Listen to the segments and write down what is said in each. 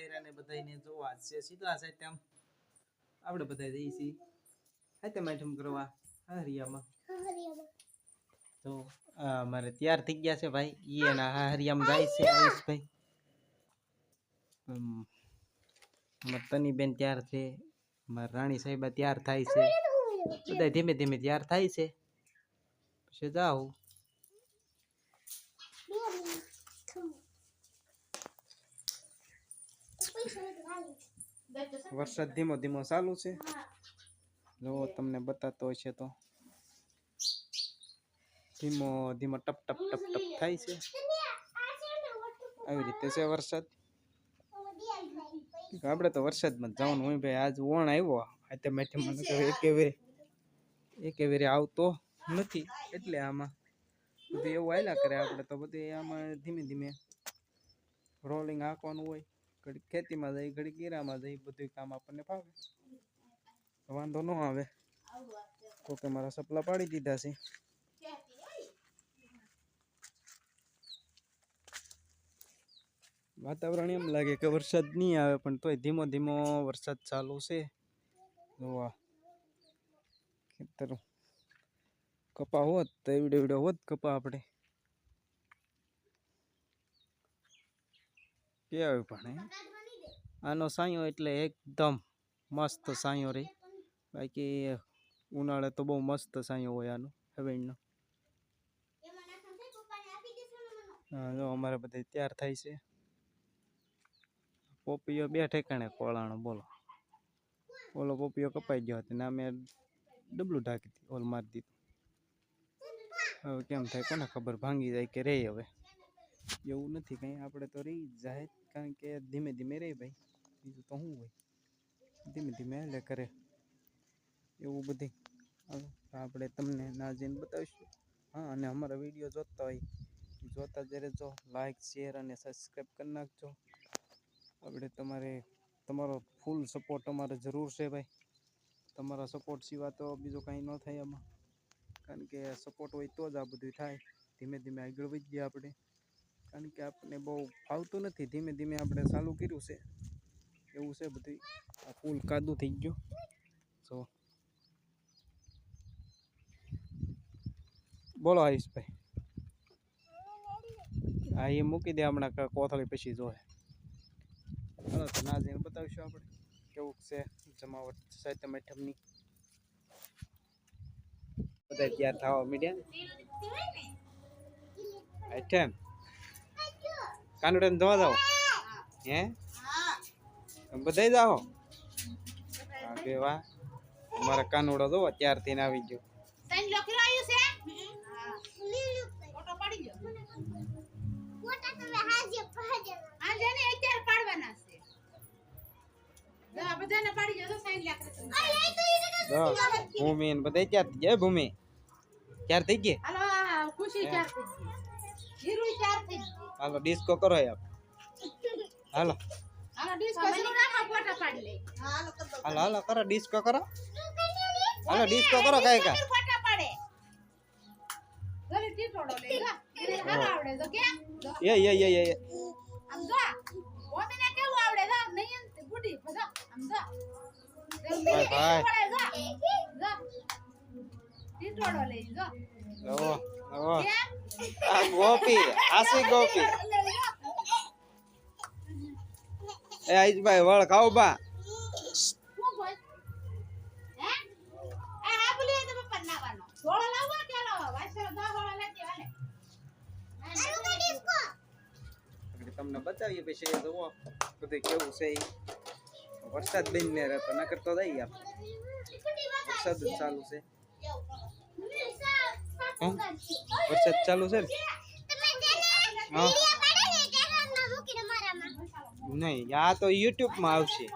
ડાયરા ને બધાને જોવા છે. સીધા છે તેમ આપણે બધા જઈએ છીએ. હાથે માઠમ કરવા. હરિયામાં. તો આ અમારે તૈયાર થઈ ગયા છે ભાઈ. ઈ એના હરિયામાં જાય છે આયુષભાઈ તની બેન તૈયાર છે. મારા રાણી સાહેબા તૈયાર થાય છે. બધા ધીમે ધીમે તૈયાર થાય છે. પછી જાઓ. વરસાદ ધીમો ધીમો ચાલુ છે. જો તમને બતાતો હશે તો. ધીમો ધીમો ટપ ટપ ટપ ટપ થાય છે. આવી રીતે છે વરસાદ. આપણે તો વરસાદમાં જવાનું હોય ભાઈ. આજ ઓણ આવ્યો. આજે મેઠે મને એકે વેરે. એકે આવતો નથી. એટલે આમાં બધું એવું આવ્યા કરે. આપણે તો બધું આમાં ધીમે ધીમે રોલિંગ હાંકવાનું હોય. ઘડીક ખેતીમાં જાય ઘડીક કીરામાં જાય બધું કામ આપણને ફાવે. વાંધો ન આવે. કોકે મારા સપલા પાડી દીધા છે. વાતાવરણ એમ લાગે કે વરસાદ નહીં આવે, પણ તોય ધીમો ધીમો વરસાદ ચાલુ છે. જોવા. ખેતર. કપા હોત તો એવડે એવડે હોત કપા આપણે. કેવાય પણ આનો સાયો એટલે એકદમ મસ્ત સાયો રહે બાકી ઉનાળે તો બહુ મસ્ત સાયો હોય આનો હવેણનો જો અમારે બધા તૈયાર થાય છે. પોપીઓ બે ઠેકાણે કોળાણો બોલો. ઓલો પોપીઓ કપાઈ ગયો હતો ને અમે ડબલું ઢાંકી દીધું, ઓલ મારી દીધું. હવે કેમ થાય, કોને ખબર? ભાંગી જાય કે રે હવે. એવું નથી કંઈ, આપણે તો રહી જાય. કારણ કે ધીમે ધીમે રે ભાઈ. બીજું તો શું હોય? ધીમે ધીમે હાલે કરે. એવું બધી. આપણે તમને ના જઈને બતાવીશું. હા, અને અમારા વીડિયો જોતા હોય, જોતા જ રહેજો. લાઈક શેર અને સબસ્ક્રાઈબ કરી નાખજો. આપણે તમારે, તમારો ફૂલ સપોર્ટ અમારે જરૂર છે ભાઈ. તમારા સપોર્ટ સિવાય તો બીજું કાંઈ ન થાય આમાં. કારણ કે સપોર્ટ હોય તો જ આ બધું થાય. ધીમે ધીમે આગળ વધીએ આપણે. કારણ કે આપણને બહુ ફાવતું નથી. ધીમે ધીમે આપણે ચાલુ કર્યું છે. એવું છે બધું આ ફૂલ કાદું થઈ ગયું. તો બોલો આયુષભાઈ. હા, એ મૂકી દે હમણાં કોથળી પછી જોવે તો ના જઈને બતાવીશું આપણે કેવું છે જમાવટ સાહિત્ય મેઠમની બધા તૈયાર થવા મીડિયા એઠેન કાનુડન ધોવા જાઓ? હે? બધા જાઓ? કે વાહ. અમારા કાનુડો જોવો ત્યારથી આવી ગયો. જો જો ભૂમિ ને બધા ક્યાં થઈ ગયા? ભૂમિ? ત્યાર થઈ ગઈ ખુશી ચાર થઈ ગઈ? ચાર થઈ ગઈ? હાલો ડિસ્કો કરો યાર. હાલો. હાલો હાલો હાલો કરો ડિસ્કો કરો. હાલો ડિસ્કો કરો કઈ કા. એ એ એ એ આમ જો. ઓમીને કેવું આવડે જો. નહીં બુડી જો આમ જો. ભાઈ ભાઈ જો. ટીટોડો લઈ જો. ઓ ઓ આ ગોપી આસી ગોપી? એ આઈજભાઈ, વળ ખાઓ બા. તમને બતાવીએ પછી જુઓ, બધું કેવું છે વરસાદ બેન ને રહેતો, નકર તો જઈએ આપણે. વરસાદ ચાલુ છે? વરસાદ ચાલુ છે નહીં આ તો યુટ્યુબમાં આવશે.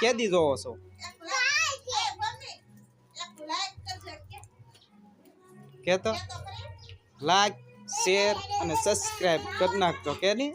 કેદી જોવો છો કે તો લાઈક શેર અને સબસ્ક્રાઇબ કરી નાખજો કે નહીં?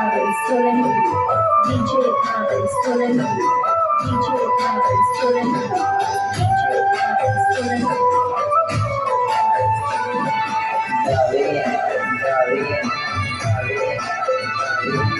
Pavel Solanki. DJ Pavel Solanki. DJ Pavel. DJ Pavel Solanki. Pavel Solanki. DJ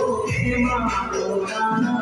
Himalayan.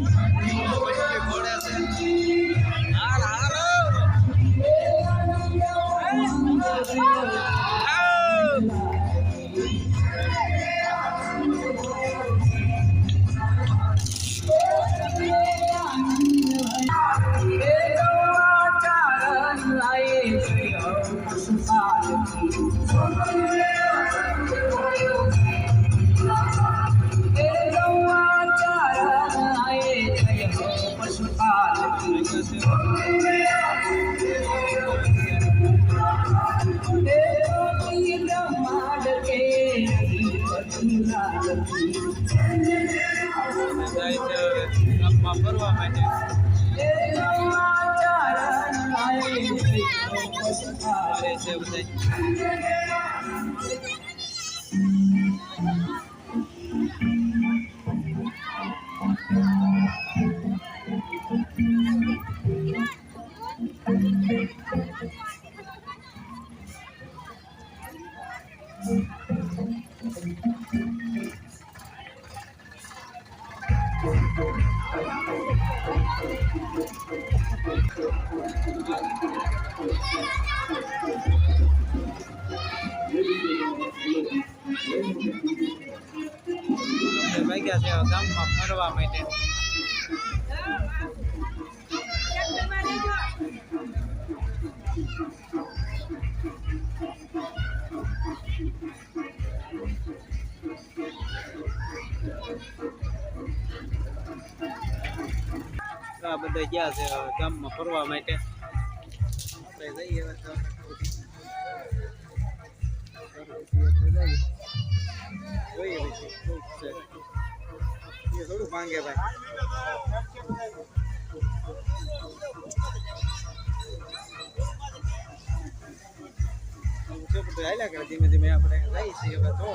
જાય છે હવે ગામમાં ફરવા ફરે છે ગામમાં ફરવા માટે. આ બધા ગયા છે ગામમાં ફરવા માટે. આપણે જોઈએ માંગે ભાઈ. ધીમે ધીમે આપણે લઈ છીએ હવે તો.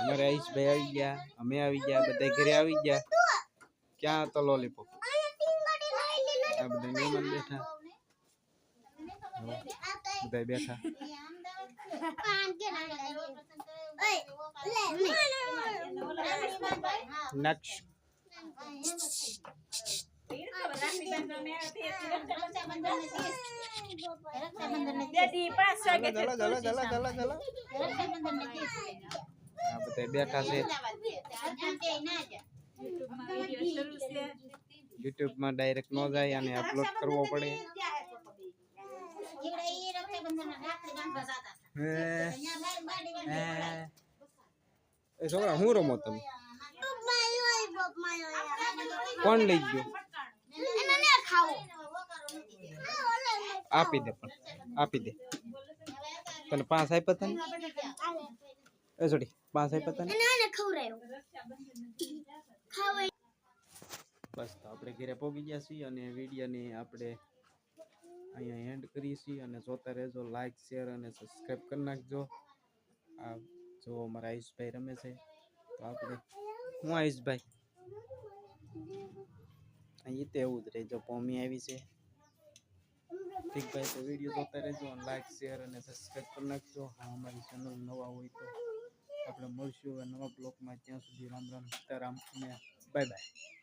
અમારે આયુષભાઈ આવી ગયા અમે આવી ગયા બધા ઘરે આવી ગયા. ક્યાં હતો લોલીપોપ આ બધા મહેમાન બેઠા. બધા બેઠા. નક્ષ બેઠા છે યુટ્યુબમાં ડાયરેક્ટ ન જાય અને અપલોડ કરવો પડે. છોકરા હું રમો તમે? કોણ લઈ ગયો? આપી દે પણ આપી દે. તને પાંચ આપ્યા તને એ છોડી પાંચ આપ્યા તને બસ તો આપણે ઘરે પહોંચી ગયા છીએ અને વિડીયોને આપણે અહીંયા એન્ડ કરીએ છીએ. અને જોતા રહેજો લાઈક શેર અને સબસ્ક્રાઈબ કરી નાખજો. આ જો અમારા આયુષભાઈ રમે છે તો આપણે હું આયુષભાઈ? અહીં તો એવું જ રહેજો, પોમી આવી છે. ઠીક ભાઈ, તો વીડિયો જોતા રહેજો લાઈક શેર અને સબસ્ક્રાઈબ કરી નાખજો. હા, અમારી ચેનલ નવા હોય તો આપણે મળશું નવા બ્લોગમાં ત્યાં સુધી રામ રામ, સીતારામ અને બાય બાય